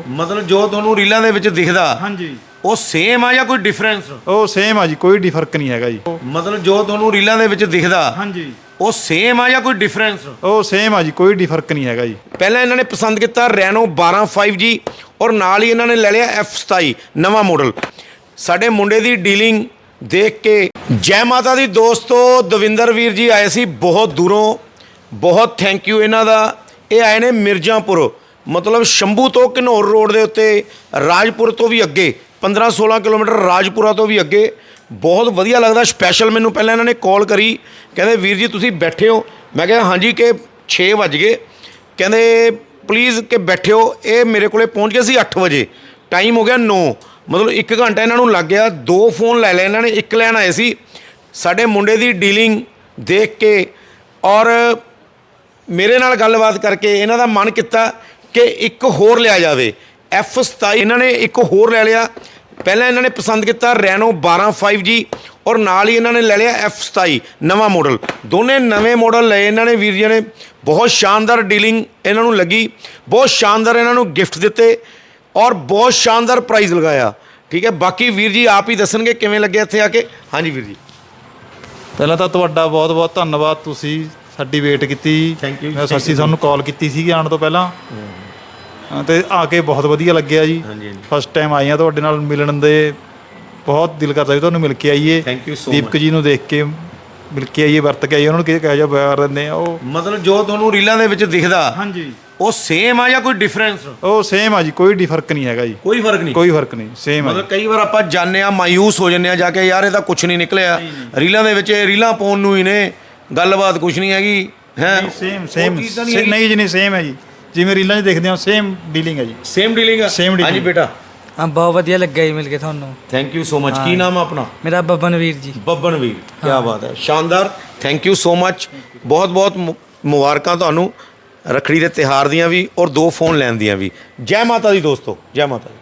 ਉਹ ਮਤਲਬ ਜੋ ਤੁਹਾਨੂੰ ਰੀਲਾਂ ਦੇ ਵਿੱਚ ਦਿਖਦਾ ਹਾਂਜੀ। ਉਹ ਸੇਮ ਆ ਜਾਂ ਕੋਈ ਡਿਫਰੈਂਸ ਉਹ ਸੇਮ ਆ ਜੀ ਕੋਈ ਡੀ ਫ਼ਰਕ ਨਹੀਂ ਹੈਗਾ ਜੀ। ਮਤਲਬ ਜੋ ਤੁਹਾਨੂੰ ਰੀਲਾਂ ਦੇ ਵਿੱਚ ਦਿਖਦਾ ਹਾਂਜੀ। ਉਹ ਸੇਮ ਆ ਜਾਂ ਕੋਈ ਡਿਫਰੈਂਸ ਉਹ ਸੇਮ ਆ ਜੀ ਕੋਈ ਡੀ ਫ਼ਰਕ ਨਹੀਂ ਹੈਗਾ ਜੀ। ਪਹਿਲਾਂ ਇਹਨਾਂ ਨੇ ਪਸੰਦ ਕੀਤਾ ਰੈਨੋ 12 5G ਔਰ ਨਾਲ ਹੀ ਇਹਨਾਂ ਨੇ ਲੈ ਲਿਆ F27 ਨਵਾਂ ਮਾਡਲ ਸਾਡੇ ਮੁੰਡੇ ਦੀ ਡੀਲਿੰਗ ਦੇਖ ਕੇ ਜੈ ਮਾਤਾ ਦੀ ਦੋਸਤੋ ਦਵਿੰਦਰ ਵੀਰ ਜੀ ਆਏ ਸੀ ਬਹੁਤ ਦੂਰੋਂ। ਬਹੁਤ ਥੈਂਕ ਯੂ ਇਹਨਾਂ ਦਾ। ਇਹ ਆਏ ਨੇ ਮਿਰਜ਼ਾਪੁਰ। ਮਤਲਬ ਸ਼ੰਭੂ ਤੋਂ ਘਨੌਰ ਰੋਡ ਦੇ ਉੱਤੇ, ਰਾਜਪੁਰ ਤੋਂ ਵੀ ਅੱਗੇ 15-16 ਕਿਲੋਮੀਟਰ ਰਾਜਪੁਰਾ ਤੋਂ ਵੀ ਅੱਗੇ, ਬਹੁਤ ਵਧੀਆ ਲੱਗਦਾ। ਸਪੈਸ਼ਲ ਮੈਨੂੰ ਪਹਿਲਾਂ ਇਹਨਾਂ ਨੇ ਕਾਲ ਕਰੀ। ਕਹਿੰਦੇ, ਵੀਰ ਜੀ, ਤੁਸੀਂ ਬੈਠੇ ਹੋ। ਮੈਂ ਕਿਹਾ, ਹਾਂਜੀ ਕਿ 6 ਵਜ ਗਏ। ਕਹਿੰਦੇ ਪਲੀਜ਼ ਕਿ ਬੈਠਿਓ ਇਹ ਮੇਰੇ ਕੋਲੇ ਪਹੁੰਚ ਗਏ ਸੀ 8 ਵਜੇ। ਟਾਈਮ ਹੋ ਗਿਆ 9 ਮਤਲਬ 1 ਘੰਟਾ ਇਹਨਾਂ ਨੂੰ ਲੱਗ ਗਿਆ। ਦੋ ਫੋਨ ਲੈ ਲਏ ਇਹਨਾਂ ਨੇ। ਇੱਕ ਲੈਣ ਆਏ ਸੀ। ਸਾਡੇ ਮੁੰਡੇ ਦੀ ਡੀਲਿੰਗ ਦੇਖ ਕੇ ਔਰ ਮੇਰੇ ਨਾਲ ਗੱਲਬਾਤ ਕਰਕੇ ਇਹਨਾਂ ਦਾ ਮਨ ਕੀਤਾ। ਕਿ ਇੱਕ ਹੋਰ ਲਿਆ ਜਾਵੇ। F27 ਇਹਨਾਂ ਨੇ ਇੱਕ ਹੋਰ ਲੈ ਲਿਆ। ਪਹਿਲਾਂ ਇਹਨਾਂ ਨੇ ਪਸੰਦ ਕੀਤਾ ਰੈਨੋ 12 5G ਔਰ ਨਾਲ ਹੀ ਇਹਨਾਂ ਨੇ ਲੈ ਲਿਆ F27 ਨਵਾਂ ਮਾਡਲ ਦੋਨੇ ਨਵੇਂ ਮਾਡਲ ਲਏ ਇਹਨਾਂ ਨੇ, ਵੀਰ ਜੀ ਨੇ। ਬਹੁਤ ਸ਼ਾਨਦਾਰ ਡੀਲਿੰਗ ਇਹਨਾਂ ਨੂੰ ਲੱਗੀ। ਬਹੁਤ ਸ਼ਾਨਦਾਰ ਇਹਨਾਂ ਨੂੰ ਗਿਫਟ ਦਿੱਤੇ ਔਰ ਬਹੁਤ ਸ਼ਾਨਦਾਰ ਪ੍ਰਾਈਜ਼ ਲਗਾਇਆ। ਠੀਕ ਹੈ, ਬਾਕੀ ਵੀਰ ਜੀ ਆਪ ਹੀ ਦੱਸਣਗੇ ਕਿਵੇਂ ਲੱਗਿਆ ਇੱਥੇ ਆ ਕੇ। ਹਾਂਜੀ ਵੀਰ ਜੀ। ਪਹਿਲਾਂ ਤਾਂ ਤੁਹਾਡਾ ਬਹੁਤ ਬਹੁਤ ਧੰਨਵਾਦ ਤੁਸੀਂ ਸਾਡੀ ਵੇਟ ਕੀਤੀ। Thank you, ਮੈਂ thank ਸੱਸੀ ਤੁਹਾਨੂੰ ਕਾਲ ਕੀਤੀ ਸੀਗੀ ਆਉਣ ਤੋਂ ਪਹਿਲਾਂ। ਹਾਂ, ਤੇ ਆ ਕੇ ਬਹੁਤ ਵਧੀਆ ਲੱਗਿਆ ਜੀ। ਹਾਂਜੀ, ਹਾਂਜੀ। ਫਸਟ ਟਾਈਮ ਆਈ ਆ ਤੁਹਾਡੇ ਨਾਲ ਮਿਲਣ ਦੇ। ਬਹੁਤ ਦਿਲ ਕਰਦਾ ਵੀ ਤੁਹਾਨੂੰ ਮਿਲ ਕੇ ਆਈਏ। Thank you so ਦੀਪਕ ਜੀ ਨੂੰ ਦੇਖ ਕੇ ਮਿਲ ਕੇ ਆਈਏ ਵਰਤ ਕੇ ਆਈਏ। ਉਹਨਾਂ ਨੂੰ ਕਿਹਾ ਕਿਹਾ ਜਾ ਪਿਆਰ ਦਿੰਦੇ ਆ ਉਹ ਮਤਲਬ ਜੋ ਤੁਹਾਨੂੰ ਰੀਲਾਂ ਦੇ ਵਿੱਚ ਦਿਖਦਾ ਹਾਂਜੀ। ਉਹ ਸੇਮ ਆ ਜਾਂ ਕੋਈ ਡਿਫਰੈਂਸ ਉਹ ਸੇਮ ਆ ਜੀ ਕੋਈ ਡੀ ਫ਼ਰਕ ਨਹੀਂ ਹੈਗਾ ਜੀ। ਕੋਈ ਫ਼ਰਕ ਨਹੀਂ? ਕੋਈ ਫ਼ਰਕ ਨਹੀਂ ਸੇਮ ਆ ਜੀ। ਮਤਲਬ ਕਈ ਵਾਰ ਆਪਾਂ ਜਾਣਦੇ ਆ ਮਾਯੂਸ ਹੋ ਜੰਨੇ ਆ ਜਾ ਕੇ ਯਾਰ ਇਹਦਾ ਕੁਝ ਨਹੀਂ ਨਿਕਲਿਆ। ਰੀਲਾਂ ਦੇ ਵਿੱਚ ਇਹ ਰੀਲਾਂ ਪਾਉਣ ਨੂੰ ਹੀ ਨੇ। ਗੱਲਬਾਤ ਕੁਝ ਨਹੀਂ ਹੈਗੀ ਹੈ? ਸੇਮ ਸੇਮ ਨਹੀਂ ਜੀ ਨਹੀਂ ਸੇਮ ਹੈ ਜੀ। ਜਿਵੇਂ ਰੀਲਾਂ 'ਚ ਦੇਖਦੇ ਹਾਂ ਸੇਮ ਡੀਲਿੰਗ ਹੈ ਜੀ। Same dealing Same dealing। ਹਾਂਜੀ ਬੇਟਾ। ਹਾਂ ਬਹੁਤ ਵਧੀਆ ਲੱਗਿਆ ਜੀ ਮਿਲ ਕੇ ਤੁਹਾਨੂੰ। ਥੈਂਕ ਯੂ ਸੋ ਮਚ ਕੀ ਨਾਮ ਆ ਆਪਣਾ? ਮੇਰਾ ਬੱਬਨ ਵੀਰ ਜੀ। ਬੱਬਨ ਵੀਰ ਕੀ ਬਾਤ ਹੈ। ਸ਼ਾਨਦਾਰ। ਥੈਂਕ ਯੂ ਸੋ ਮਚ ਬਹੁਤ ਬਹੁਤ ਮੁ- ਮੁਬਾਰਕਾਂ ਤੁਹਾਨੂੰ। ਰੱਖੜੀ ਦੇ ਤਿਹਾਰ ਦੀਆਂ ਵੀ ਔਰ ਦੋ ਫੋਨ ਲੈਣ ਦੀਆਂ ਵੀ। ਜੈ ਮਾਤਾ ਦੀ ਦੋਸਤੋ ਜੈ ਮਾਤਾ ਦੀ।